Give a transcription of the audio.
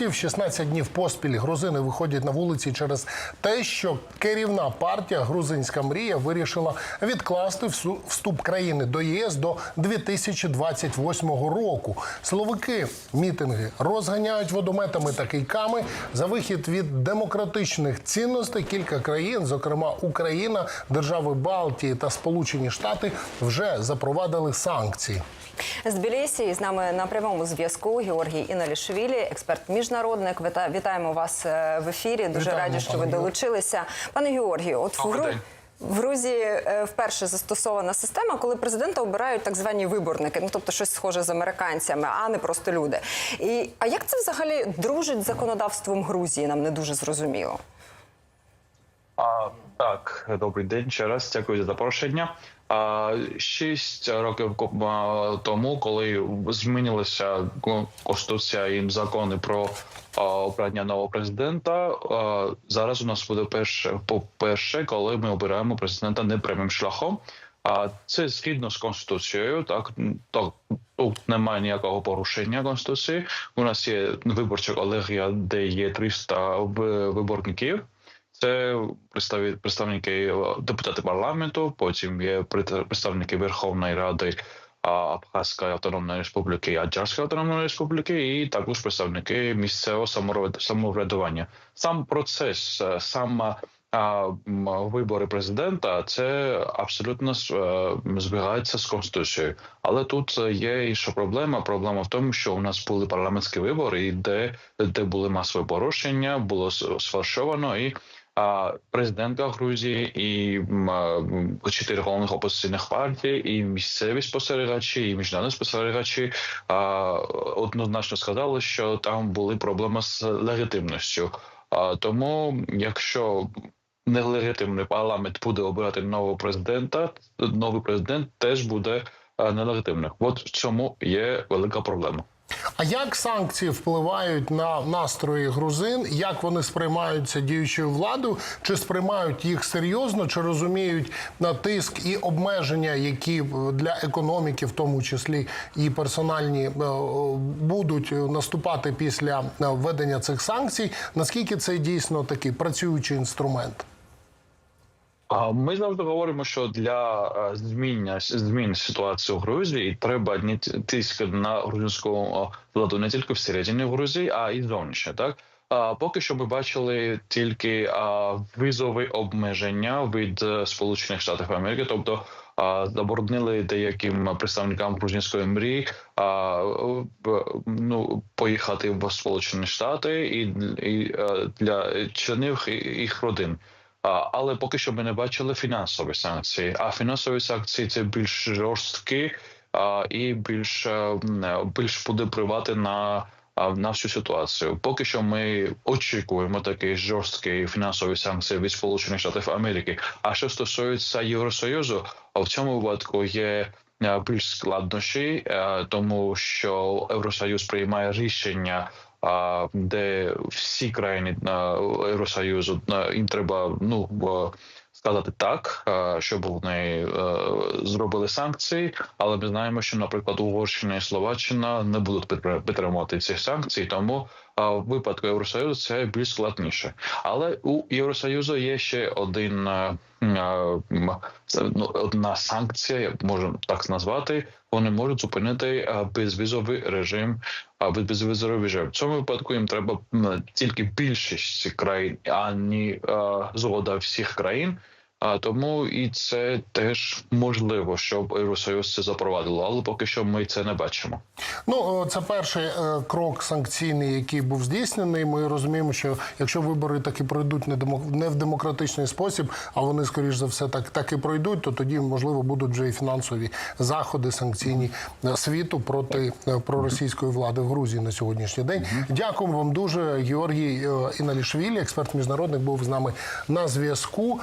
В 16 днів поспіль грузини виходять на вулиці через те, що керівна партія Грузинська мрія вирішила відкласти вступ країни до ЄС до 2028 року. Силовики мітинги розганяють водометами та кийками за вихід від демократичних цінностей. Кілька країн, зокрема Україна, держави Балтії та Сполучені Штати, вже запровадили санкції. З Тбілісі з нами на прямому зв'язку Георгій Іналішвілі, експерт міжнародник. Віта- Вітаємо вас е, в ефірі. Дуже Вітаємо, раді, що пане ви Георгію. долучилися. Пане Георгію, от в, Добрий Гру... день. в Грузії е, вперше застосована система, коли президента обирають так звані виборники, ну тобто щось схоже з американцями, а не просто люди. І а як це взагалі дружить з законодавством Грузії? Нам не дуже зрозуміло. А, так, добрий день ще раз. Дякую за запрошення. А, шість років тому, коли змінилася конституція і закони про обрання нового президента, зараз у нас буде перше по перше, коли ми обираємо президента непрямим шляхом. А це згідно з конституцією. Так так тут немає ніякого порушення конституції. У нас є виборча колегія, де є 300 виборників. Це представники е, депутати парламенту, потім є пред- представники Верховної Ради Абхазської автономної республіки Аджарської автономної республіки, і також представники місцевого самовряд- самоврядування. Сам процес, е, сам вибори президента, це абсолютно е, збігається з конституцією. Але тут е, є інша проблема. Проблема в тому, що у нас були парламентські вибори, де, де були масові порушення, було сфальшовано і. Президентка Грузії і чотири головних опозиційних партій, і місцеві спостерігачі, і міжнародні спостерігачі однозначно сказали, що там були проблеми з легітимністю. А, тому, якщо нелегітимний парламент буде обирати нового президента, новий президент теж буде нелегітимним. От в цьому є велика проблема. А як санкції впливають на настрої грузин? Як вони сприймаються діючою владою? Чи сприймають їх серйозно, чи розуміють на тиск і обмеження, які для економіки, в тому числі і персональні, е, будуть наступати після е, введення цих санкцій? Наскільки це дійсно такий працюючий інструмент? Ми завжди говоримо, що для е, зміння змін ситуації у Грузії треба не тиск на грузинську владу не тільки всередині Грузії, а й зовнішньо. Так поки що ми бачили тільки а, визові обмеження від е, Сполучених Штатів Америки, тобто заборонили деяким представникам грузинської мрії а, в- ну поїхати в Сполучені Штати і, і е, для членів їх родин. Але поки що ми не бачили фінансові санкції. А фінансові санкції це більш жорсткі і більш, е, більш буде впливати на, на всю ситуацію. Поки що ми очікуємо такі жорсткі фінансові санкції від Сполучених Штатів Америки. А що стосується Євросоюзу, в цьому випадку є. Е, Більш складнощі, е, тому що Євросоюз приймає рішення а, де всі країни Євросоюзу їм треба ну сказати так, щоб вони е, зробили санкції. Але ми знаємо, що, наприклад, Угорщина і Словаччина не будуть підтри- підтримувати ці санкції, тому в випадку Євросоюзу це більш складніше. Але у Євросоюзу є ще один. Ну, одна санкція, як можемо так назвати, вони можуть зупинити безвізовий режим а без- безвізовий режим. В цьому випадку їм треба тільки більшість країн, а не згода всіх країн. А тому і це теж можливо, щоб Євросоюз це запровадило, але поки що ми це не бачимо. Ну, це перший е, крок санкційний, який був здійснений. Ми розуміємо, що якщо вибори таки пройдуть не в демократичний спосіб, а вони, скоріш за все, так, так і пройдуть, то тоді, можливо, будуть вже і фінансові заходи санкційні світу проти е, проросійської влади в Грузії на сьогоднішній день. Дякуємо вам дуже. Георгій е, Іналішвілі, експерт міжнародник, був з нами на зв'язку.